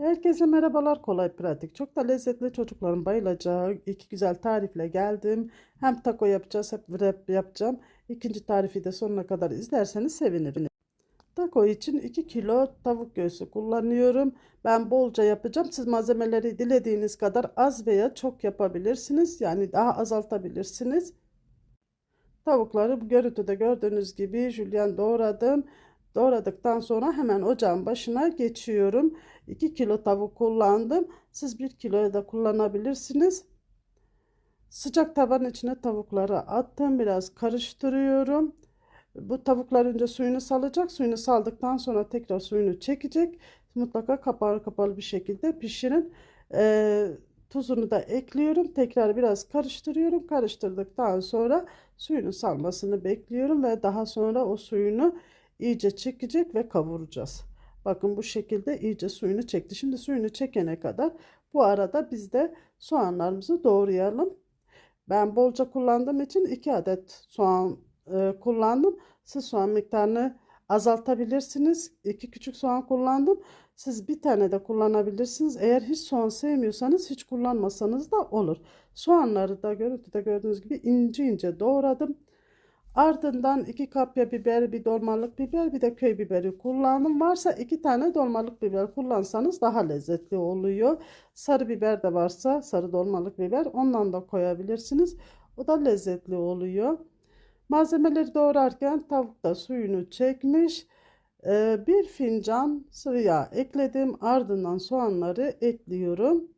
Herkese merhabalar. Kolay, pratik, çok da lezzetli çocukların bayılacağı iki güzel tarifle geldim. Hem taco yapacağız, hem wrap yapacağım. İkinci tarifi de sonuna kadar izlerseniz sevinirim. Taco için 2 kilo tavuk göğsü kullanıyorum. Ben bolca yapacağım. Siz malzemeleri dilediğiniz kadar az veya çok yapabilirsiniz. Yani daha azaltabilirsiniz. Tavukları görüntüde gördüğünüz gibi jülyen doğradım. Doğradıktan sonra hemen ocağın başına geçiyorum. 2 kilo tavuk kullandım. Siz 1 kiloya da kullanabilirsiniz. Sıcak tavanın içine tavukları attım. Biraz karıştırıyorum. Bu tavuklar önce suyunu salacak. Suyunu saldıktan sonra tekrar suyunu çekecek. Mutlaka kapalı kapalı bir şekilde pişirin. Ee, tuzunu da ekliyorum. Tekrar biraz karıştırıyorum. Karıştırdıktan sonra suyunu salmasını bekliyorum ve daha sonra o suyunu iyice çekecek ve kavuracağız. Bakın bu şekilde iyice suyunu çekti. Şimdi suyunu çekene kadar bu arada biz de soğanlarımızı doğrayalım. Ben bolca kullandığım için 2 adet soğan e, kullandım. Siz soğan miktarını azaltabilirsiniz. 2 küçük soğan kullandım. Siz bir tane de kullanabilirsiniz. Eğer hiç soğan sevmiyorsanız hiç kullanmasanız da olur. Soğanları da görüntüde gördüğünüz gibi ince ince doğradım. Ardından iki kapya biber, bir dolmalık biber, bir de köy biberi kullandım. Varsa iki tane dolmalık biber kullansanız daha lezzetli oluyor. Sarı biber de varsa sarı dolmalık biber ondan da koyabilirsiniz. O da lezzetli oluyor. Malzemeleri doğrarken tavuk da suyunu çekmiş. Ee, bir fincan sıvı yağ ekledim. Ardından soğanları ekliyorum.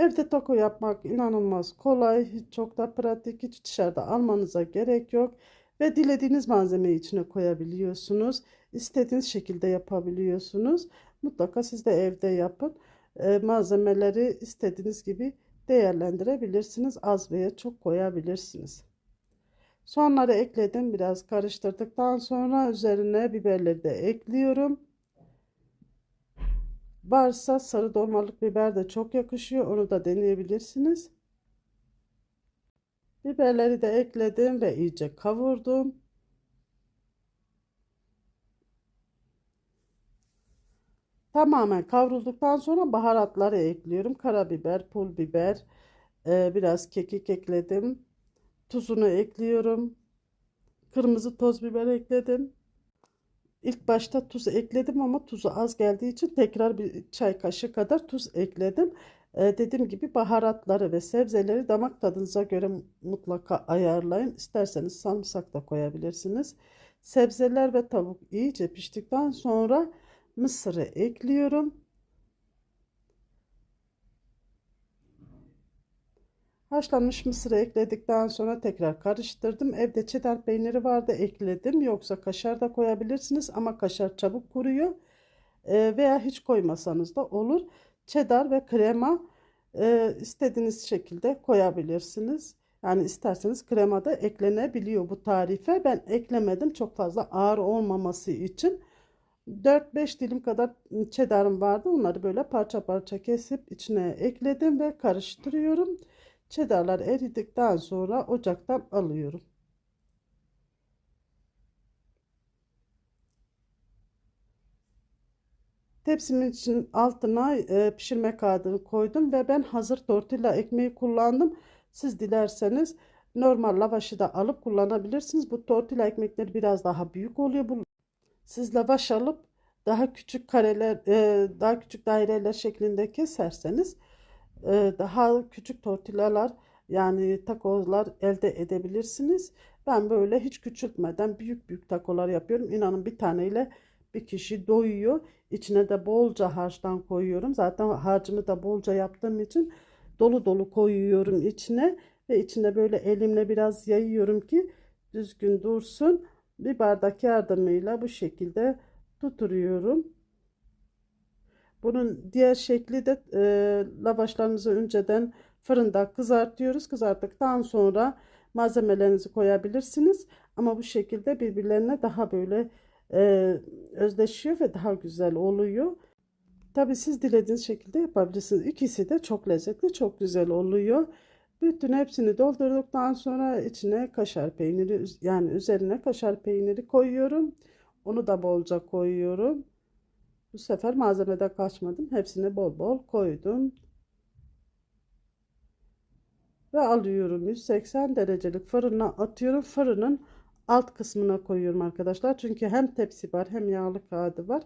Evde taco yapmak inanılmaz kolay, çok da pratik, hiç dışarıda almanıza gerek yok ve dilediğiniz malzemeyi içine koyabiliyorsunuz. İstediğiniz şekilde yapabiliyorsunuz. Mutlaka siz de evde yapın. Ee, malzemeleri istediğiniz gibi değerlendirebilirsiniz. Az veya çok koyabilirsiniz. Soğanları ekledim. Biraz karıştırdıktan sonra üzerine biberleri de ekliyorum. Varsa sarı dolmalık biber de çok yakışıyor. Onu da deneyebilirsiniz. Biberleri de ekledim ve iyice kavurdum. Tamamen kavrulduktan sonra baharatları ekliyorum. Karabiber, pul biber, e, biraz kekik ekledim. Tuzunu ekliyorum. Kırmızı toz biber ekledim. İlk başta tuz ekledim ama tuzu az geldiği için tekrar bir çay kaşığı kadar tuz ekledim. Ee, dediğim gibi baharatları ve sebzeleri damak tadınıza göre mutlaka ayarlayın. İsterseniz sarımsak da koyabilirsiniz. Sebzeler ve tavuk iyice piştikten sonra mısırı ekliyorum. Haşlanmış mısırı ekledikten sonra tekrar karıştırdım. Evde çedar peyniri vardı ekledim. Yoksa kaşar da koyabilirsiniz ama kaşar çabuk kuruyor. E, veya hiç koymasanız da olur. Çedar ve krema e, istediğiniz şekilde koyabilirsiniz. Yani isterseniz krema da eklenebiliyor bu tarife. Ben eklemedim çok fazla ağır olmaması için. 4-5 dilim kadar çedarım vardı. Onları böyle parça parça kesip içine ekledim ve karıştırıyorum. Çedarlar eridikten sonra ocaktan alıyorum. Tepsimin için altına e, pişirme kağıdını koydum ve ben hazır tortilla ekmeği kullandım. Siz dilerseniz normal lavaşı da alıp kullanabilirsiniz. Bu tortilla ekmekleri biraz daha büyük oluyor. Bu siz lavaş alıp daha küçük kareler, e, daha küçük daireler şeklinde keserseniz e, daha küçük tortillalar yani takozlar elde edebilirsiniz. Ben böyle hiç küçültmeden büyük büyük takolar yapıyorum. İnanın bir taneyle bir kişi doyuyor. İçine de bolca harçtan koyuyorum. Zaten harcımı da bolca yaptığım için dolu dolu koyuyorum içine. Ve içinde böyle elimle biraz yayıyorum ki düzgün dursun. Bir bardak yardımıyla bu şekilde tuturuyorum. Bunun diğer şekli de e, lavaşlarımızı önceden fırında kızartıyoruz. Kızarttıktan sonra malzemelerinizi koyabilirsiniz. Ama bu şekilde birbirlerine daha böyle e, özleşiyor ve daha güzel oluyor. Tabi siz dilediğiniz şekilde yapabilirsiniz. İkisi de çok lezzetli, çok güzel oluyor. Bütün hepsini doldurduktan sonra içine kaşar peyniri yani üzerine kaşar peyniri koyuyorum. Onu da bolca koyuyorum. Bu sefer malzemeden kaçmadım. Hepsini bol bol koydum. Ve alıyorum 180 derecelik fırına atıyorum. Fırının alt kısmına koyuyorum arkadaşlar. Çünkü hem tepsi var hem yağlı kağıdı var.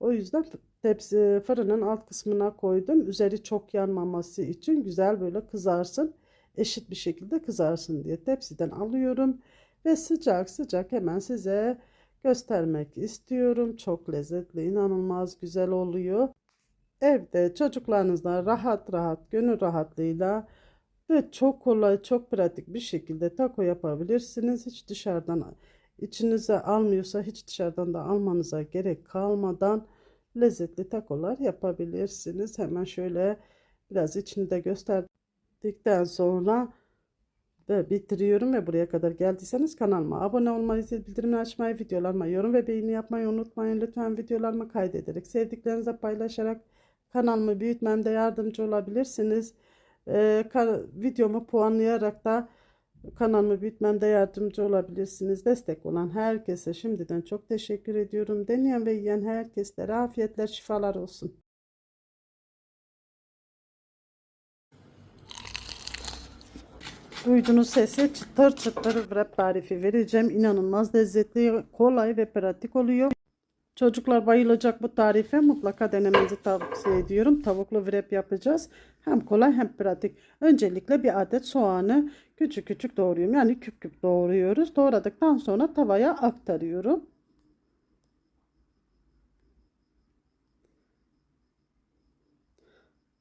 O yüzden tepsi fırının alt kısmına koydum. Üzeri çok yanmaması için güzel böyle kızarsın. Eşit bir şekilde kızarsın diye tepsiden alıyorum. Ve sıcak sıcak hemen size göstermek istiyorum. Çok lezzetli, inanılmaz güzel oluyor. Evde çocuklarınızla rahat rahat, gönül rahatlığıyla ve çok kolay, çok pratik bir şekilde taco yapabilirsiniz. Hiç dışarıdan içinize almıyorsa hiç dışarıdan da almanıza gerek kalmadan lezzetli takolar yapabilirsiniz. Hemen şöyle biraz içini de gösterdikten sonra ve bitiriyorum ve buraya kadar geldiyseniz kanalıma abone olmayı, zil bildirimini açmayı, videolarıma yorum ve beğeni yapmayı unutmayın. Lütfen videolarımı kaydederek, sevdiklerinize paylaşarak kanalımı büyütmemde yardımcı olabilirsiniz. Ee, videomu puanlayarak da kanalımı büyütmemde yardımcı olabilirsiniz. Destek olan herkese şimdiden çok teşekkür ediyorum. Deneyen ve yiyen herkeslere afiyetler, şifalar olsun. Duyduğunuz sesi çıtır çıtır wrap tarifi vereceğim. İnanılmaz lezzetli, kolay ve pratik oluyor. Çocuklar bayılacak bu tarife mutlaka denemenizi tavsiye ediyorum. Tavuklu wrap yapacağız. Hem kolay hem pratik. Öncelikle bir adet soğanı küçük küçük doğruyorum. Yani küp küp doğruyoruz. Doğradıktan sonra tavaya aktarıyorum.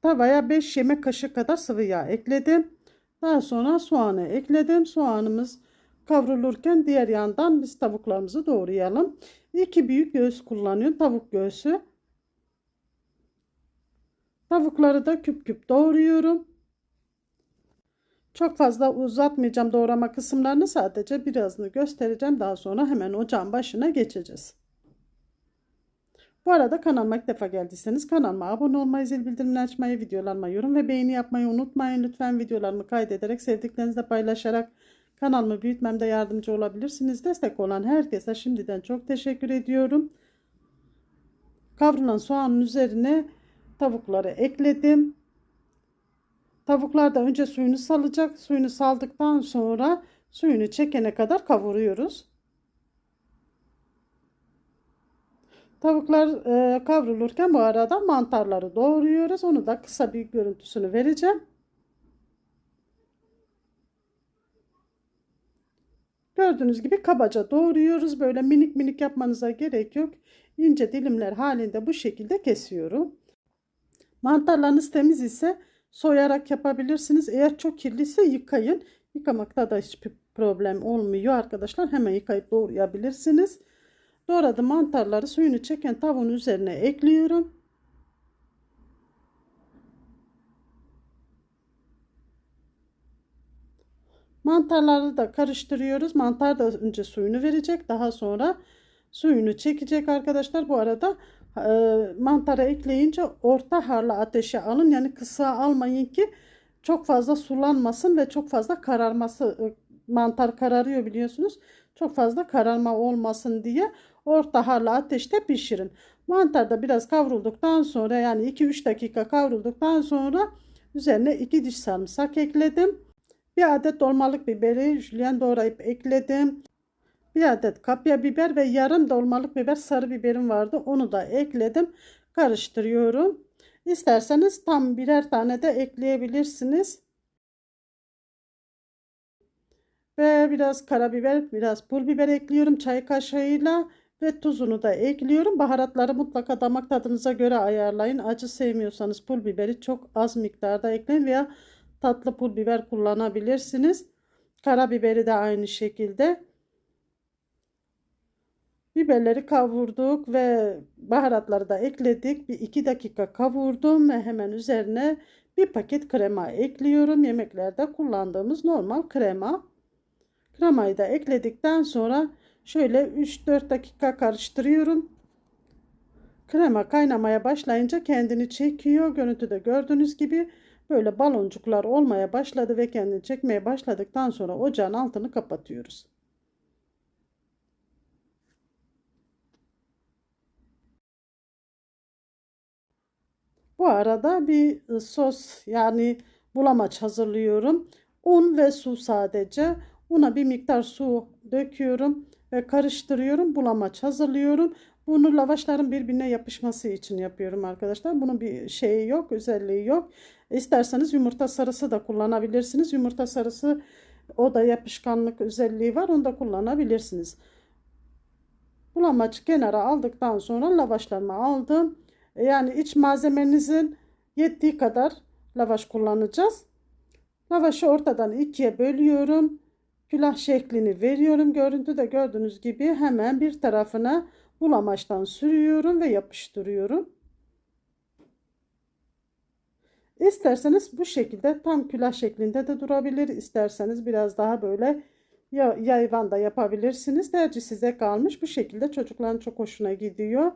Tavaya 5 yemek kaşığı kadar sıvı yağ ekledim. Daha sonra soğanı ekledim. Soğanımız kavrulurken diğer yandan biz tavuklarımızı doğrayalım. İki büyük göğüs kullanıyorum. Tavuk göğsü. Tavukları da küp küp doğruyorum. Çok fazla uzatmayacağım doğrama kısımlarını sadece birazını göstereceğim. Daha sonra hemen ocağın başına geçeceğiz. Bu arada kanalıma ilk defa geldiyseniz kanalıma abone olmayı, zil bildirimini açmayı, videolarıma yorum ve beğeni yapmayı unutmayın. Lütfen videolarımı kaydederek, sevdiklerinizle paylaşarak kanalımı büyütmemde yardımcı olabilirsiniz. Destek olan herkese şimdiden çok teşekkür ediyorum. Kavrulan soğanın üzerine tavukları ekledim. Tavuklar da önce suyunu salacak. Suyunu saldıktan sonra suyunu çekene kadar kavuruyoruz. Tavuklar e, kavrulurken bu arada mantarları doğruyoruz. Onu da kısa bir görüntüsünü vereceğim. Gördüğünüz gibi kabaca doğruyoruz. Böyle minik minik yapmanıza gerek yok. İnce dilimler halinde bu şekilde kesiyorum. Mantarlarınız temiz ise soyarak yapabilirsiniz. Eğer çok kirliyse yıkayın. Yıkamakta da hiçbir problem olmuyor arkadaşlar. Hemen yıkayıp doğrayabilirsiniz. Doğradım mantarları suyunu çeken tavuğun üzerine ekliyorum. Mantarları da karıştırıyoruz. Mantar da önce suyunu verecek. Daha sonra suyunu çekecek arkadaşlar. Bu arada e, mantara ekleyince orta harlı ateşe alın. Yani kısa almayın ki çok fazla sulanmasın ve çok fazla kararması. E, mantar kararıyor biliyorsunuz. Çok fazla kararma olmasın diye orta harlı ateşte pişirin. Mantar da biraz kavrulduktan sonra yani 2-3 dakika kavrulduktan sonra üzerine 2 diş sarımsak ekledim. Bir adet dolmalık biberi jülyen doğrayıp ekledim. Bir adet kapya biber ve yarım dolmalık biber sarı biberim vardı. Onu da ekledim. Karıştırıyorum. İsterseniz tam birer tane de ekleyebilirsiniz. Ve biraz karabiber, biraz pul biber ekliyorum çay kaşığıyla ve tuzunu da ekliyorum. Baharatları mutlaka damak tadınıza göre ayarlayın. Acı sevmiyorsanız pul biberi çok az miktarda ekleyin veya tatlı pul biber kullanabilirsiniz. Karabiberi de aynı şekilde. Biberleri kavurduk ve baharatları da ekledik. Bir iki dakika kavurdum ve hemen üzerine bir paket krema ekliyorum. Yemeklerde kullandığımız normal krema. Kremayı da ekledikten sonra şöyle 3-4 dakika karıştırıyorum. Krema kaynamaya başlayınca kendini çekiyor. Görüntüde gördüğünüz gibi böyle baloncuklar olmaya başladı ve kendini çekmeye başladıktan sonra ocağın altını kapatıyoruz. Bu arada bir e, sos yani bulamaç hazırlıyorum. Un ve su sadece. Una bir miktar su döküyorum ve karıştırıyorum. Bulamaç hazırlıyorum. Bunu lavaşların birbirine yapışması için yapıyorum arkadaşlar. Bunun bir şeyi yok, özelliği yok. İsterseniz yumurta sarısı da kullanabilirsiniz. Yumurta sarısı o da yapışkanlık özelliği var. Onu da kullanabilirsiniz. Bulamaç kenara aldıktan sonra lavaşlarımı aldım. Yani iç malzemenizin yettiği kadar lavaş kullanacağız. Lavaşı ortadan ikiye bölüyorum. Külah şeklini veriyorum. Görüntüde gördüğünüz gibi hemen bir tarafına bulamaçtan sürüyorum ve yapıştırıyorum. İsterseniz bu şekilde tam külah şeklinde de durabilir. İsterseniz biraz daha böyle yayvan da yapabilirsiniz. Tercih size kalmış. Bu şekilde çocukların çok hoşuna gidiyor.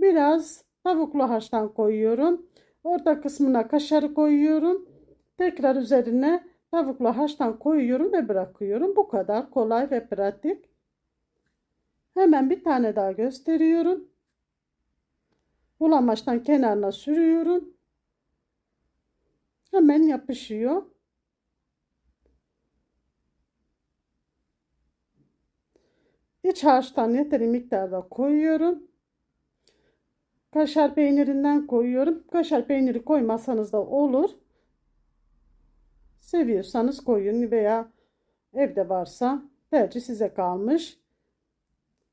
Biraz tavuklu haştan koyuyorum. Orta kısmına kaşarı koyuyorum. Tekrar üzerine tavuklu haştan koyuyorum ve bırakıyorum. Bu kadar kolay ve pratik. Hemen bir tane daha gösteriyorum. Bulamaçtan kenarına sürüyorum. Hemen yapışıyor. İç harçtan yeteri miktarda koyuyorum. Kaşar peynirinden koyuyorum. Kaşar peyniri koymasanız da olur. Seviyorsanız koyun veya evde varsa tercih size kalmış.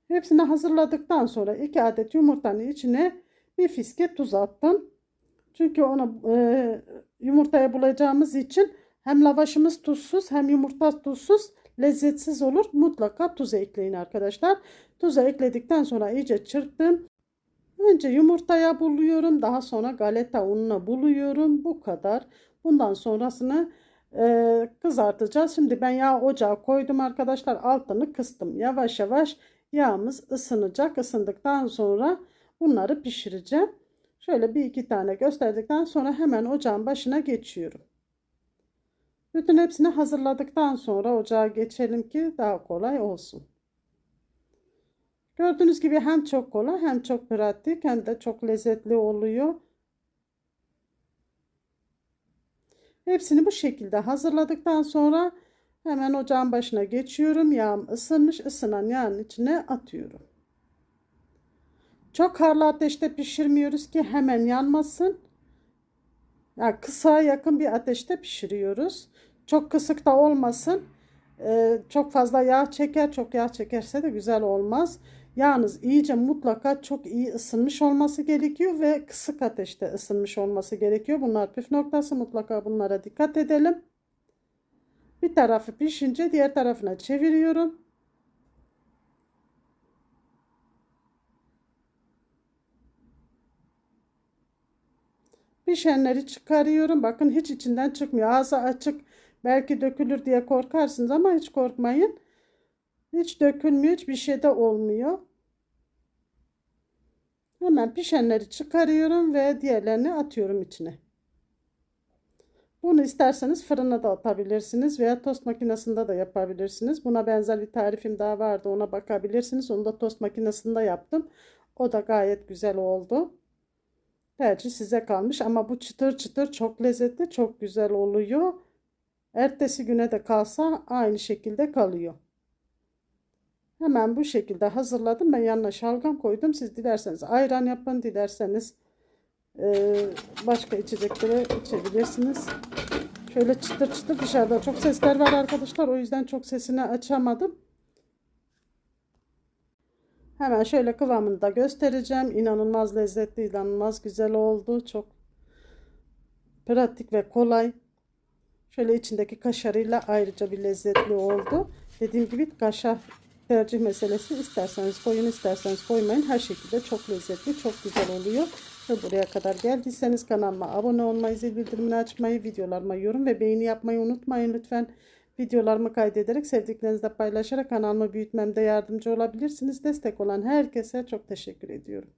Hepsini hazırladıktan sonra 2 adet yumurtanın içine bir fiske tuz attım. Çünkü onu e, yumurtaya bulayacağımız için hem lavaşımız tuzsuz hem yumurta tuzsuz lezzetsiz olur. Mutlaka tuz ekleyin arkadaşlar. Tuzu ekledikten sonra iyice çırptım. Önce yumurtaya buluyorum. Daha sonra galeta ununa buluyorum. Bu kadar. Bundan sonrasını e, kızartacağız. Şimdi ben yağ ocağa koydum arkadaşlar. Altını kıstım. Yavaş yavaş yağımız ısınacak. Isındıktan sonra bunları pişireceğim. Şöyle bir iki tane gösterdikten sonra hemen ocağın başına geçiyorum. Bütün hepsini hazırladıktan sonra ocağa geçelim ki daha kolay olsun. Gördüğünüz gibi hem çok kolay hem çok pratik hem de çok lezzetli oluyor. Hepsini bu şekilde hazırladıktan sonra hemen ocağın başına geçiyorum. Yağım ısınmış. ısınan yağın içine atıyorum. Çok harlı ateşte pişirmiyoruz ki hemen yanmasın. Yani kısa yakın bir ateşte pişiriyoruz. Çok kısık da olmasın. Ee, çok fazla yağ çeker. Çok yağ çekerse de güzel olmaz. Yağınız iyice mutlaka çok iyi ısınmış olması gerekiyor ve kısık ateşte ısınmış olması gerekiyor. Bunlar püf noktası mutlaka bunlara dikkat edelim. Bir tarafı pişince diğer tarafına çeviriyorum. Pişenleri çıkarıyorum. Bakın hiç içinden çıkmıyor. Ağzı açık. Belki dökülür diye korkarsınız ama hiç korkmayın. Hiç dökülmüyor. Hiçbir şey de olmuyor. Hemen pişenleri çıkarıyorum ve diğerlerini atıyorum içine. Bunu isterseniz fırına da atabilirsiniz veya tost makinesinde de yapabilirsiniz. Buna benzer bir tarifim daha vardı. Ona bakabilirsiniz. Onu da tost makinesinde yaptım. O da gayet güzel oldu. Tercih size kalmış ama bu çıtır çıtır çok lezzetli, çok güzel oluyor. Ertesi güne de kalsa aynı şekilde kalıyor. Hemen bu şekilde hazırladım. Ben yanına şalgam koydum. Siz dilerseniz ayran yapın. Dilerseniz e, başka içeceklere içebilirsiniz. Şöyle çıtır çıtır dışarıda çok sesler var arkadaşlar. O yüzden çok sesini açamadım. Hemen şöyle kıvamını da göstereceğim. İnanılmaz lezzetli, inanılmaz güzel oldu. Çok pratik ve kolay. Şöyle içindeki kaşarıyla ayrıca bir lezzetli oldu. Dediğim gibi kaşar tercih meselesi. İsterseniz koyun isterseniz koymayın. Her şekilde çok lezzetli çok güzel oluyor. Ve buraya kadar geldiyseniz kanalıma abone olmayı, zil bildirimini açmayı, videolarıma yorum ve beğeni yapmayı unutmayın lütfen. Videolarımı kaydederek sevdiklerinizle paylaşarak kanalımı büyütmemde yardımcı olabilirsiniz. Destek olan herkese çok teşekkür ediyorum.